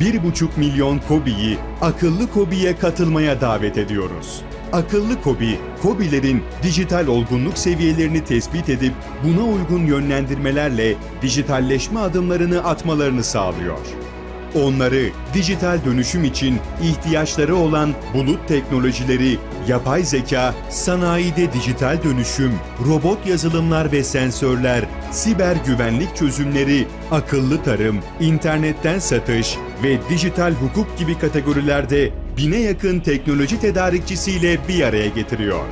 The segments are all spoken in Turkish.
1,5 milyon KOBİ'yi akıllı KOBİ'ye katılmaya davet ediyoruz. Akıllı KOBİ, KOBİ'lerin dijital olgunluk seviyelerini tespit edip buna uygun yönlendirmelerle dijitalleşme adımlarını atmalarını sağlıyor. Onları dijital dönüşüm için ihtiyaçları olan bulut teknolojileri, yapay zeka, sanayide dijital dönüşüm, robot yazılımlar ve sensörler, siber güvenlik çözümleri, akıllı tarım, internetten satış ve dijital hukuk gibi kategorilerde bine yakın teknoloji tedarikçisiyle bir araya getiriyor.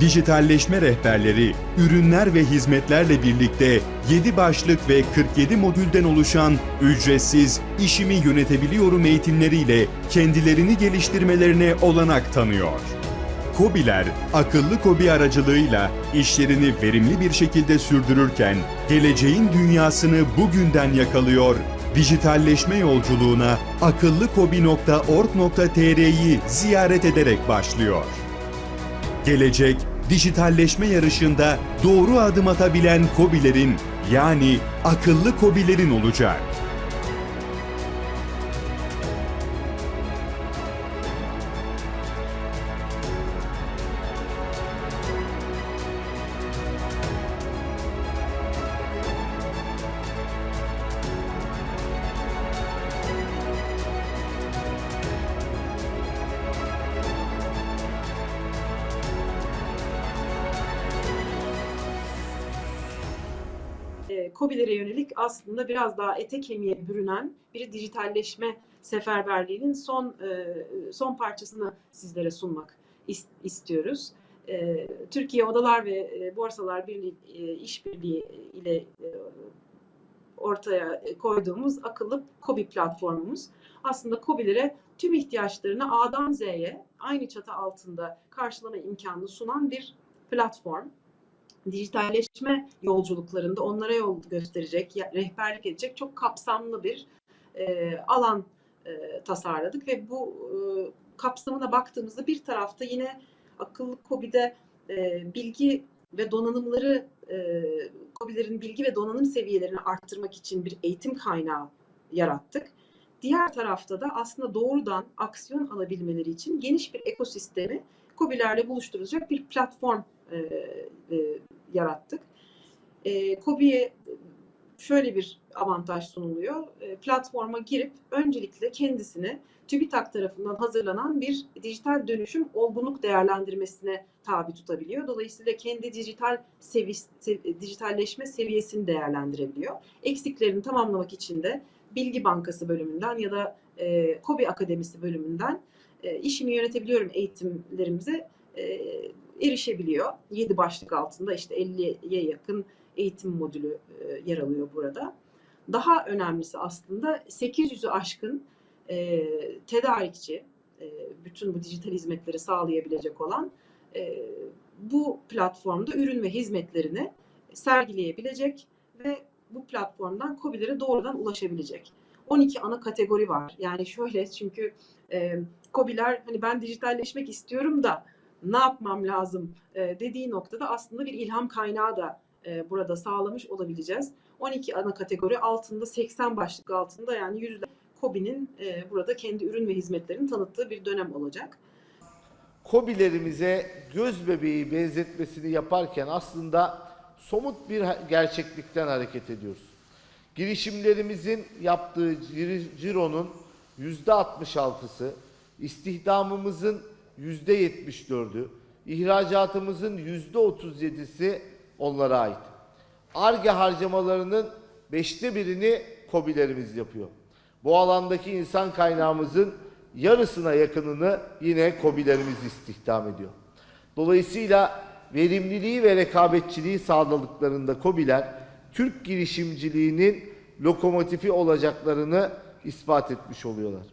Dijitalleşme rehberleri, ürünler ve hizmetlerle birlikte 7 başlık ve 47 modülden oluşan ücretsiz işimi yönetebiliyorum eğitimleriyle kendilerini geliştirmelerine olanak tanıyor. KOBİ'ler akıllı KOBİ aracılığıyla işlerini verimli bir şekilde sürdürürken geleceğin dünyasını bugünden yakalıyor, dijitalleşme yolculuğuna akıllıkobi.org.tr'yi ziyaret ederek başlıyor. Gelecek, dijitalleşme yarışında doğru adım atabilen KOBİ'lerin yani akıllı KOBİ'lerin olacak. E, KOBİ'lere yönelik aslında biraz daha ete kemiğe bürünen bir dijitalleşme seferberliğinin son e, son parçasını sizlere sunmak is- istiyoruz. E, Türkiye Odalar ve e, Borsalar Birliği işbirliği ile ortaya koyduğumuz akıllı KOBİ platformumuz aslında KOBİ'lere tüm ihtiyaçlarını A'dan Z'ye aynı çatı altında karşılama imkanını sunan bir platform dijitalleşme yolculuklarında onlara yol gösterecek, rehberlik edecek çok kapsamlı bir e, alan e, tasarladık ve bu e, kapsamına baktığımızda bir tarafta yine akıllı KOBİ'de e, bilgi ve donanımları e, bilgi ve donanım seviyelerini arttırmak için bir eğitim kaynağı yarattık. Diğer tarafta da aslında doğrudan aksiyon alabilmeleri için geniş bir ekosistemi KOBİ'lerle buluşturacak bir platform e, e, yarattık. E, KOBİ'ye şöyle bir avantaj sunuluyor. E, platforma girip öncelikle kendisini TÜBİTAK tarafından hazırlanan bir dijital dönüşüm olgunluk değerlendirmesine tabi tutabiliyor. Dolayısıyla kendi dijital sevi, sev- dijitalleşme seviyesini değerlendirebiliyor. Eksiklerini tamamlamak için de Bilgi Bankası bölümünden ya da e, KOBİ Akademisi bölümünden e, işimi yönetebiliyorum eğitimlerimize e, erişebiliyor. 7 başlık altında işte 50'ye yakın eğitim modülü e, yer alıyor burada. Daha önemlisi aslında 800'ü aşkın e, tedarikçi, e, bütün bu dijital hizmetleri sağlayabilecek olan e, bu platformda ürün ve hizmetlerini sergileyebilecek ve bu platformdan KOBİ'lere doğrudan ulaşabilecek. 12 ana kategori var. Yani şöyle çünkü e, KOBİ'ler hani ben dijitalleşmek istiyorum da ne yapmam lazım e, dediği noktada aslında bir ilham kaynağı da e, burada sağlamış olabileceğiz. 12 ana kategori altında 80 başlık altında yani yüzde KOBİ'nin e, burada kendi ürün ve hizmetlerini tanıttığı bir dönem olacak. Kobilerimize göz bebeği benzetmesini yaparken aslında somut bir gerçeklikten hareket ediyoruz. Girişimlerimizin yaptığı cir- cironun yüzde 66'sı, istihdamımızın yüzde 74'ü, ihracatımızın yüzde 37'si onlara ait. ARGE harcamalarının beşte birini KOBİ'lerimiz yapıyor. Bu alandaki insan kaynağımızın yarısına yakınını yine KOBİ'lerimiz istihdam ediyor. Dolayısıyla verimliliği ve rekabetçiliği sağladıklarında KOBİ'ler Türk girişimciliğinin lokomotifi olacaklarını ispat etmiş oluyorlar.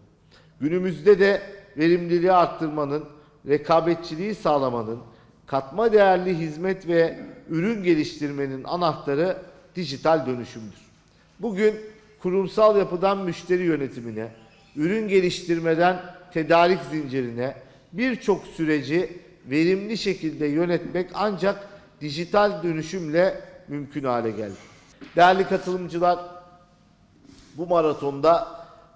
Günümüzde de verimliliği arttırmanın, rekabetçiliği sağlamanın, katma değerli hizmet ve ürün geliştirmenin anahtarı dijital dönüşümdür. Bugün kurumsal yapıdan müşteri yönetimine, ürün geliştirmeden tedarik zincirine birçok süreci verimli şekilde yönetmek ancak dijital dönüşümle mümkün hale geldi. Değerli katılımcılar, bu maratonda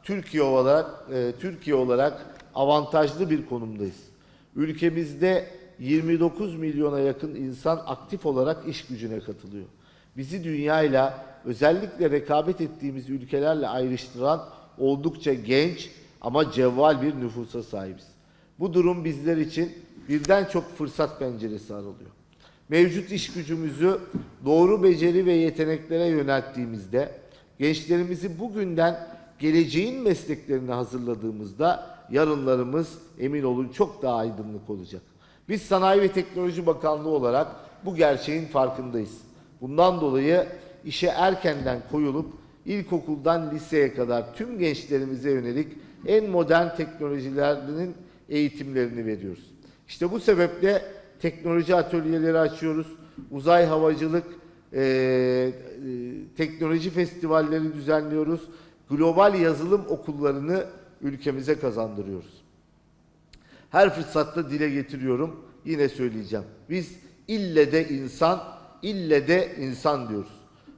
Türkiye olarak e, Türkiye olarak avantajlı bir konumdayız. Ülkemizde 29 milyona yakın insan aktif olarak iş gücüne katılıyor. Bizi dünyayla özellikle rekabet ettiğimiz ülkelerle ayrıştıran oldukça genç ama cevval bir nüfusa sahibiz. Bu durum bizler için birden çok fırsat penceresi aralıyor. Mevcut iş gücümüzü doğru beceri ve yeteneklere yönelttiğimizde, gençlerimizi bugünden geleceğin mesleklerine hazırladığımızda yarınlarımız emin olun çok daha aydınlık olacak. Biz Sanayi ve Teknoloji Bakanlığı olarak bu gerçeğin farkındayız. Bundan dolayı işe erkenden koyulup ilkokuldan liseye kadar tüm gençlerimize yönelik en modern teknolojilerinin eğitimlerini veriyoruz. İşte bu sebeple teknoloji atölyeleri açıyoruz. Uzay havacılık e, e, teknoloji festivalleri düzenliyoruz. Global yazılım okullarını ülkemize kazandırıyoruz. Her fırsatta dile getiriyorum. Yine söyleyeceğim. Biz ille de insan, ille de insan diyoruz.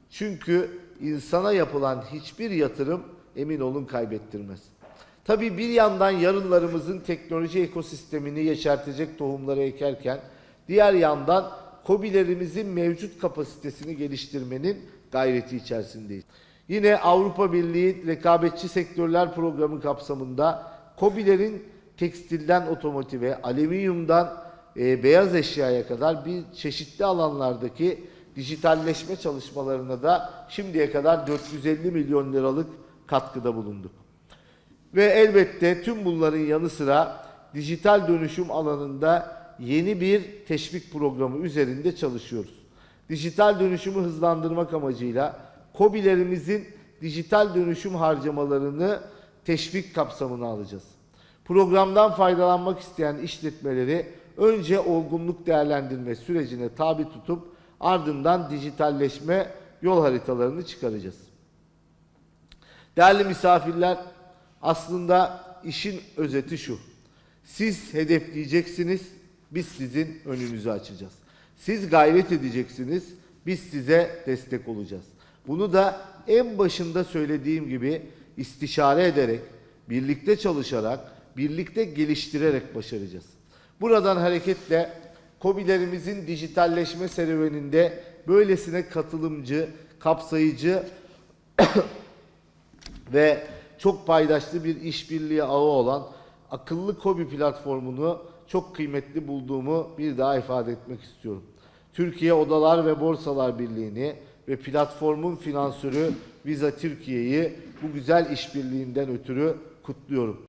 Çünkü insana yapılan hiçbir yatırım emin olun kaybettirmez. Tabii bir yandan yarınlarımızın teknoloji ekosistemini yeşertecek tohumları ekerken diğer yandan KOBİ'lerimizin mevcut kapasitesini geliştirmenin gayreti içerisindeyiz. Yine Avrupa Birliği Rekabetçi Sektörler Programı kapsamında KOBİ'lerin tekstilden otomotive, alüminyumdan e, beyaz eşyaya kadar bir çeşitli alanlardaki dijitalleşme çalışmalarına da şimdiye kadar 450 milyon liralık katkıda bulunduk. Ve elbette tüm bunların yanı sıra dijital dönüşüm alanında yeni bir teşvik programı üzerinde çalışıyoruz. Dijital dönüşümü hızlandırmak amacıyla KOBİ'lerimizin dijital dönüşüm harcamalarını teşvik kapsamına alacağız. Programdan faydalanmak isteyen işletmeleri önce olgunluk değerlendirme sürecine tabi tutup ardından dijitalleşme yol haritalarını çıkaracağız. Değerli misafirler, aslında işin özeti şu. Siz hedefleyeceksiniz, biz sizin önünüzü açacağız. Siz gayret edeceksiniz, biz size destek olacağız. Bunu da en başında söylediğim gibi istişare ederek, birlikte çalışarak, birlikte geliştirerek başaracağız. Buradan hareketle KOBİ'lerimizin dijitalleşme serüveninde böylesine katılımcı, kapsayıcı ve çok paydaşlı bir işbirliği ağı olan akıllı KOBİ platformunu çok kıymetli bulduğumu bir daha ifade etmek istiyorum. Türkiye Odalar ve Borsalar Birliği'ni ve platformun finansörü Visa Türkiye'yi bu güzel işbirliğinden ötürü kutluyorum.